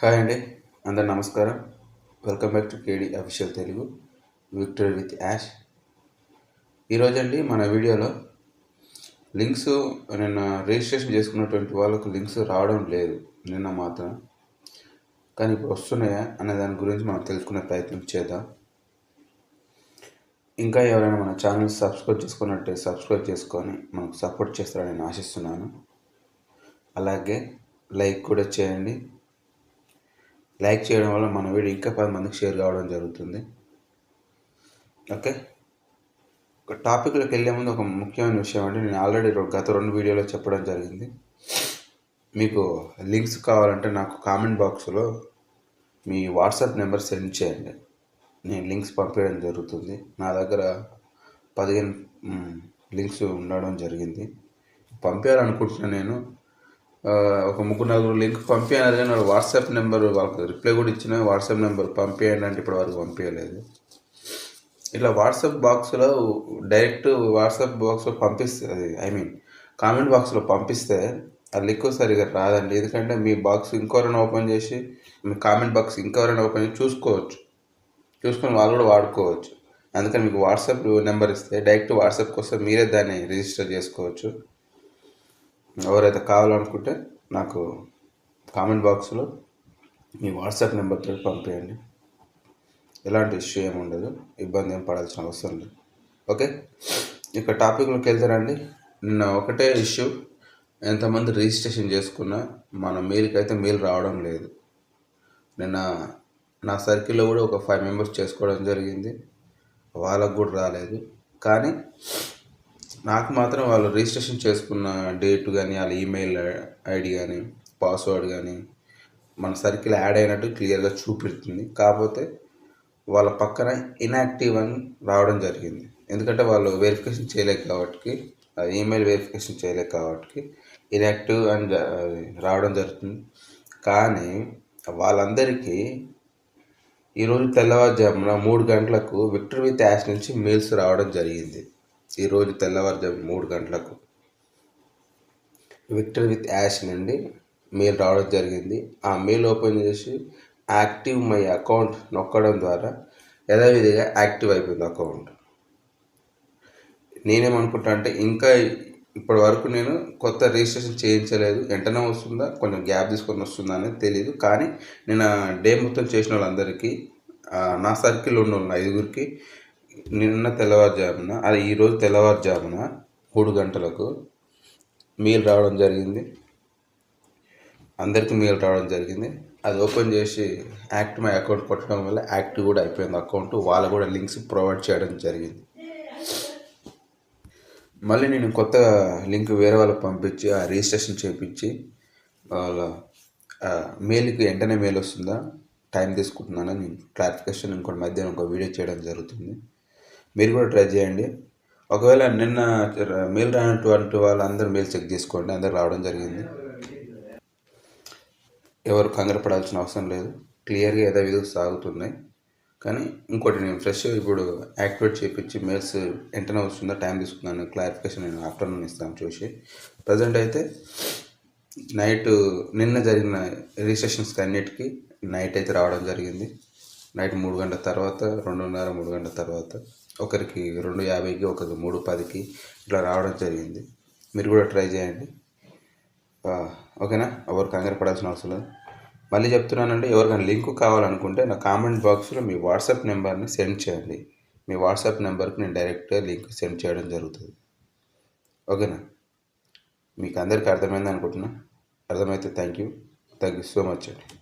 Hi అండి అందరు నమస్కారం. Welcome back to KD official Telugu victory with Ash. ఈరోజండి మన వీడియోలో లింక్స్ నిన్న రిజిస్ట్రేషన్ చేసుకున్నటువంటి వాళ్ళకు లింక్స్ రావడం లేదు నిన్న మాత్రం. కానీ ఇప్పుడు వస్తున్నాయా అనే దాని గురించి మనం తెలుసుకునే ప్రయత్నం చేద్దాం. ఇంకా ఎవరైనా మన ఛానల్ సబ్స్క్రైబ్ చేసుకున్నట్టే సబ్స్క్రైబ్ చేసుకొని మనకు సపోర్ట్ చేస్తారని నేను ఆశిస్తున్నాను. అలాగే లైక్ కూడా చేయండి. లైక్ చేయడం వల్ల మన వీడియో ఇంకా పది మందికి షేర్ కావడం జరుగుతుంది. ఓకే? ఒక టాపిక్లోకి వెళ్ళే ముందు ఒక ముఖ్యమైన విషయం అంటే నేను ఆల్రెడీ గత రెండు వీడియోలో చెప్పడం జరిగింది. మీకు లింక్స్ కావాలంటే నాకు కామెంట్ బాక్స్లో మీ వాట్సాప్ నెంబర్ సెండ్ చేయండి. నేను లింక్స్ పంపించడం జరుగుతుంది. నా దగ్గర పదిహేను లింక్స్ ఉండడం జరిగింది. పంపించాలనుకుంటున్నాను నేను. ఒక ముగ్గురు నలుగురు లింక్ పంపించారు కానీ వాళ్ళు వాట్సాప్ నెంబర్ వాళ్ళకి రిప్లై కూడా ఇచ్చిన వాట్సాప్ నెంబర్ పంపించండి అంటే ఇప్పుడు వరకు పంపించలేదు ఇట్లా వాట్సాప్ బాక్స్లో డైరెక్ట్ వాట్సాప్ బాక్స్లో పంపిస్తుంది ఐ మీన్ కామెంట్ బాక్స్లో పంపిస్తే ఆ లింక్ సరిగా రాదండి. ఎందుకంటే మీ బాక్స్ ఇంకెవరైనా ఓపెన్ చేసి మీ కామెంట్ బాక్స్ ఇంకెవరైనా ఓపెన్ చేసి చూసుకోవచ్చు. చూసుకొని వాళ్ళు కూడా వాడుకోవచ్చు. అందుకని మీకు వాట్సాప్ నెంబర్ ఇస్తే డైరెక్ట్ వాట్సాప్ కోసం మీరే దాన్ని రిజిస్టర్ చేసుకోవచ్చు. ఎవరైతే కావాలనుకుంటే నాకు కామెంట్ బాక్స్లో మీ వాట్సాప్ నెంబర్తో పంపేయండి. ఎలాంటి ఇష్యూ ఏమి ఉండదు ఇబ్బంది ఏం పడాల్సిన అవసరం లేదు. ఓకే? ఇక టాపిక్లోకి వెళ్తారండి నిన్న ఒకటే ఇష్యూ ఎంతమంది రిజిస్ట్రేషన్ చేసుకున్నా మన మెయిల్కి అయితే మెయిల్ రావడం లేదు. నిన్న నా సర్కిల్లో కూడా ఒక ఫైవ్ మెంబర్స్ చేసుకోవడం జరిగింది. వాళ్ళకు కూడా రాలేదు. కానీ నాకు మాత్రం వాళ్ళు రిజిస్ట్రేషన్ చేసుకున్న డేట్ కానీ వాళ్ళ ఈమెయిల్ ఐడి కానీ పాస్వర్డ్ కానీ మన సర్కిల్ యాడ్ అయినట్టు క్లియర్గా చూపెడుతుంది కాకపోతే వాళ్ళ పక్కన ఇన్యాక్టివ్ అని రావడం జరిగింది. ఎందుకంటే వాళ్ళు వెరిఫికేషన్ చేయలేక కాబట్టి ఈమెయిల్ వెరిఫికేషన్ చేయలేక కాబట్టి ఇన్యాక్టివ్ అని రావడం జరుగుతుంది. కానీ వాళ్ళందరికీ ఈరోజు తెల్లవారుజామున మూడు గంటలకు విక్టర్ విత్ యాష్ నుంచి మెయిల్స్ రావడం జరిగింది. ఈరోజు తెల్లవారుజాము మూడు గంటలకు. విక్టర్ విత్ యాష్ నుండి మెయిల్ రావడం జరిగింది. ఆ మెయిల్ ఓపెన్ చేసి యాక్టివ్ మై అకౌంట్ నొక్కడం ద్వారా యథావిధిగా యాక్టివ్ అయిపోయింది అకౌంట్. నేనేమనుకుంటా అంటే ఇంకా ఇప్పటి వరకు నేను కొత్త రిజిస్ట్రేషన్ చేయించలేదు. వెంటనే వస్తుందా? కొంచెం గ్యాప్ తీసుకొని వస్తుందా అనేది తెలియదు కానీ నేను డే మొత్తం చేసిన వాళ్ళందరికీ నా సర్కిల్ ఉన్న ఐదుగురికి నిన్న తెల్లవారుజామున అది ఈరోజు తెల్లవారుజామున మూడు గంటలకు మెయిల్ రావడం జరిగింది. అందరికీ మెయిల్ రావడం జరిగింది. అది ఓపెన్ చేసి యాక్ట్ మై అకౌంట్ కొట్టడం వల్ల యాక్టివ్ కూడా అయిపోయింది. అకౌంట్ వాళ్ళు కూడా లింక్స్ ప్రొవైడ్ చేయడం జరిగింది. మళ్ళీ నేను కొత్త లింక్ వేరే వాళ్ళకి పంపించి ఆ రిజిస్ట్రేషన్ చేయించి వాళ్ళ మెయిల్కి వెంటనే మెయిల్ వస్తుందా? టైం తీసుకుంటున్నానని నేను క్లారిఫికేషన్ ఇంకోటి మధ్యాహ్నం ఒక వీడియో చేయడం జరుగుతుంది. మీరు కూడా ట్రై చేయండి. ఒకవేళ నిన్న మెయిల్ రానటువంటి వాళ్ళందరూ మెయిల్ చెక్ చేసుకోండి అందరు రావడం జరిగింది. ఎవరు కంగారు పడాల్సిన అవసరం లేదు. క్లియర్గా యథావిధిగా సాగుతున్నాయి. కానీ ఇంకోటి నేను ఫ్రెష్ ఇప్పుడు యాక్టివేట్ చేయించి మెయిల్స్ వెంటనే వస్తుందో టైం తీసుకున్నాను క్లారిఫికేషన్ నేను ఆఫ్టర్నూన్ ఇస్తాను చూసి. ప్రజెంట్ అయితే నైట్ నిన్న జరిగిన రిజిస్ట్రేషన్స్కి అన్నిటికీ నైట్ అయితే రావడం జరిగింది. నైట్ మూడు గంటల తర్వాత రెండున్నర మూడు గంటల తర్వాత ఒకరికి రెండు యాభైకి ఒకరికి మూడు పదికి ఇట్లా రావడం జరిగింది. మీరు కూడా ట్రై చేయండి. ఓకేనా? ఎవరు కంగారు పడాల్సిన అవసరం లేదు. మళ్ళీ చెప్తున్నానండి ఎవరికైనా లింక్ కావాలనుకుంటే నా కామెంట్ బాక్స్లో మీ వాట్సాప్ నెంబర్ని సెండ్ చేయండి. మీ వాట్సాప్ నెంబర్కి నేను డైరెక్ట్గా లింక్ సెండ్ చేయడం జరుగుతుంది. ఓకేనా? మీకు అందరికీ అర్థమైంది అనుకుంటున్నా. అర్థమైతే thank you. Thank you so much అండి.